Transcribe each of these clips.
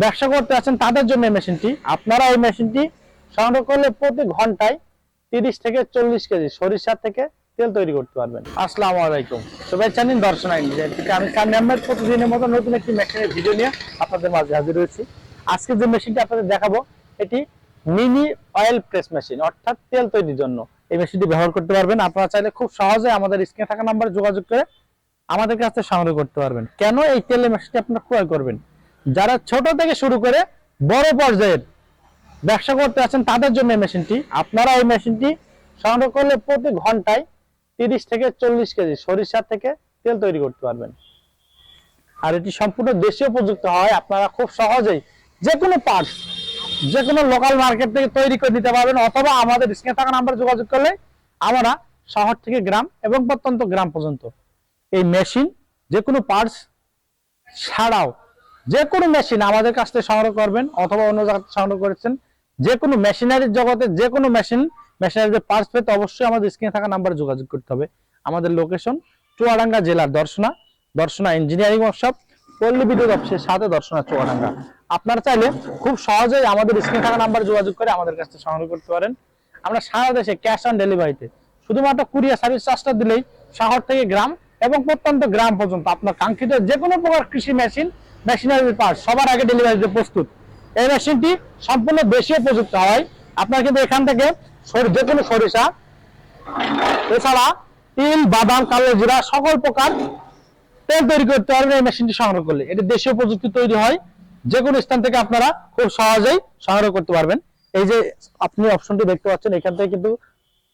ব্যবসা করতে আছেন, তাদের জন্য মেশিনটি। আপনারা এই মেশিনটি সংগ্রহ করলে প্রতি ঘন্টায় তিরিশ থেকে চল্লিশ কেজি সরিষা থেকে তেল তৈরি করতে পারবেন। আসসালামু আলাইকুম। শুভেচ্ছা নিন দর্শন আমি সামনে আহমেদ। প্রতিদিনের মতো নতুন একটি মেশিনের ভিডিও নিয়ে আপনাদের মাঝে হাজির হয়েছি। আজকে যে মেশিনটি আপনাদের দেখাবো, এটি মিনি অয়েল প্রেস মেশিন, অর্থাৎ তেল তৈরির জন্য। এই মেশিনটি ব্যবহার করতে পারবেন। আপনারা চাইলে খুব সহজে আমাদের স্ক্রিনে থাকা নাম্বারে যোগাযোগ করে আমাদের কাছে সংগ্রহ করতে পারবেন। কেন এই তেলের মেশিনটি আপনারা ক্রয় করবেন? যারা ছোট থেকে শুরু করে বড় পর্যায়ের ব্যবসা করতে আছেন, তাদের জন্য এই মেশিনটি, আপনারা এই মেশিনটি সংগ্রহ করলে প্রতি ঘন্টায় তিরিশ থেকে চল্লিশ কেজি সরিষা থেকে তেল তৈরি করতে পারবেন। আর এটি সম্পূর্ণ দেশীয় প্রযুক্ত হয়, আপনারা খুব সহজেই যে কোনো পার্টস যে কোনো লোকাল মার্কেট থেকে তৈরি করে দিতে পারবেন, অথবা আমাদের স্ক্রিনে থাকা নাম্বারে যোগাযোগ করলে আমরা শহর থেকে গ্রাম এবং প্রত্যন্ত গ্রাম পর্যন্ত এই মেশিন যে কোনো পার্টস ছাড়াও যে কোনো মেশিন আমাদের কাছ থেকে সংগ্রহ করবেন অথবা অন্য জায়গা সংগ্রহ করেছেন যে কোনো মেশিনারির জগতে যে কোনো মেশিন মেশিনারির পার্টস পেতে অবশ্যই আমাদের স্ক্রিনে থাকা নাম্বারে যোগাযোগ করতে হবে। আমাদের লোকেশন চুয়াডাঙ্গা জেলার দর্শনা দর্শনা ইঞ্জিনিয়ারিং ওয়ার্কশপ পল্লী বিদ্যুৎ অফিসের সাথে দর্শনা চুয়াডাঙ্গা। আপনারা চাইলে খুব সহজেই আমাদের স্ক্রিনে থাকা নাম্বারে যোগাযোগ করে আমাদের কাছ থেকে সংগ্রহ করতে পারেন। আমরা সারা দেশে ক্যাশ অন ডেলিভারিতে শুধুমাত্র কুরিয়ার সার্ভিস চার্জটা দিলেই শহর থেকে গ্রাম এবং প্রত্যন্ত গ্রাম পর্যন্ত আপনার কাঙ্ক্ষিত যে কোনো প্রকার কৃষি মেশিন মেশিনারি পার্ট সবার আগে ডেলিভারি দিতে প্রস্তুত। এই মেশিনটি সম্পূর্ণ দেশীয় প্রযুক্ত হয়। আপনার কিন্তু এখান থেকে যে কোনো সরিষা, এছাড়া তিল, বাদাম, কালো জিরা, সকল প্রকার তেল তৈরি করতে পারবেন এই মেশিনটি সংগ্রহ করলে। এটি দেশীয় প্রযুক্তি তৈরি হয়। যে কোনো স্থান থেকে আপনারা খুব সহজেই সংগ্রহ করতে পারবেন। এই যে আপনি অপশনটি দেখতে পাচ্ছেন, এখান থেকে কিন্তু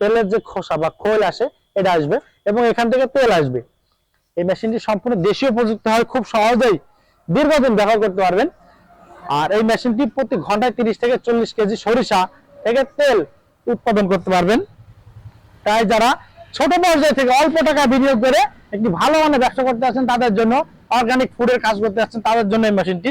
তেলের যে খোসা বা খোল আসে, এটা আসবে এবং এখান থেকে তেল আসবে। এই মেশিনটি সম্পূর্ণ দেশীয় প্রযুক্তি হয়, খুব সহজেই দীর্ঘদিন ব্যবহার করতে পারবেন। আর এই মেশিনটি প্রতি ঘন্টায় তিরিশ থেকে চল্লিশ কেজি সরিষা থেকে তেল উৎপাদন করতে পারবেন। তাই যারা ছোট পর্যায় থেকে অল্প টাকা বিনিয়োগ করে একটি ভালো মানের ব্যবসা করতে আছেন তাদের জন্য অর্গানিক ফুডের কাজ করতে আছেন তাদের জন্য এই মেশিনটি।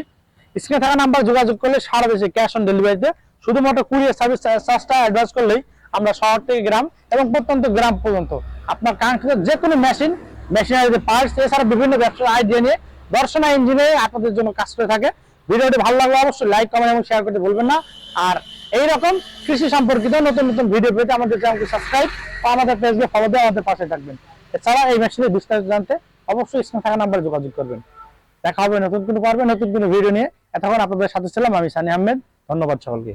স্ক্রিনে থাকা নাম্বার যোগাযোগ করলে সারা দেশে ক্যাশ অন ডেলিভারিতে শুধুমাত্র কুরিয়ার সার্ভিস চার্জটা অ্যাডভান্স করলেই আমরা শহর থেকে গ্রাম এবং প্রত্যন্ত গ্রাম পর্যন্ত আপনার কাঙ্ক্ষিত যে কোনো মেশিন মেশিনারি পার্টস এছাড়া বিভিন্ন ব্যবসার আইডিয়া নিয়ে দর্শনা ইঞ্জিনে আপনাদের জন্য কাজ করে থাকে। ভিডিওটি ভালো লাগলে অবশ্যই লাইক কমেন্ট এবং শেয়ার করতে ভুলবেন না। আর এই রকম কৃষি সম্পর্কিত নতুন নতুন ভিডিও পেতে আমাদের চ্যানেলকে সাবস্ক্রাইব বা আমাদের পেজকে ফলো দিয়ে আমাদের পাশে থাকবেন। এছাড়া এই মেশিনের বিস্তারিত জানতে অবশ্যই স্ক্রিনে থাকা নাম্বারে যোগাযোগ করবেন। দেখা হবে নতুন কোনো পারবে, নতুন কোনো ভিডিও নিয়ে। এতক্ষণ আপনাদের সাথে ছিলাম আমি সানি আহমেদ। ধন্যবাদ সকলকে।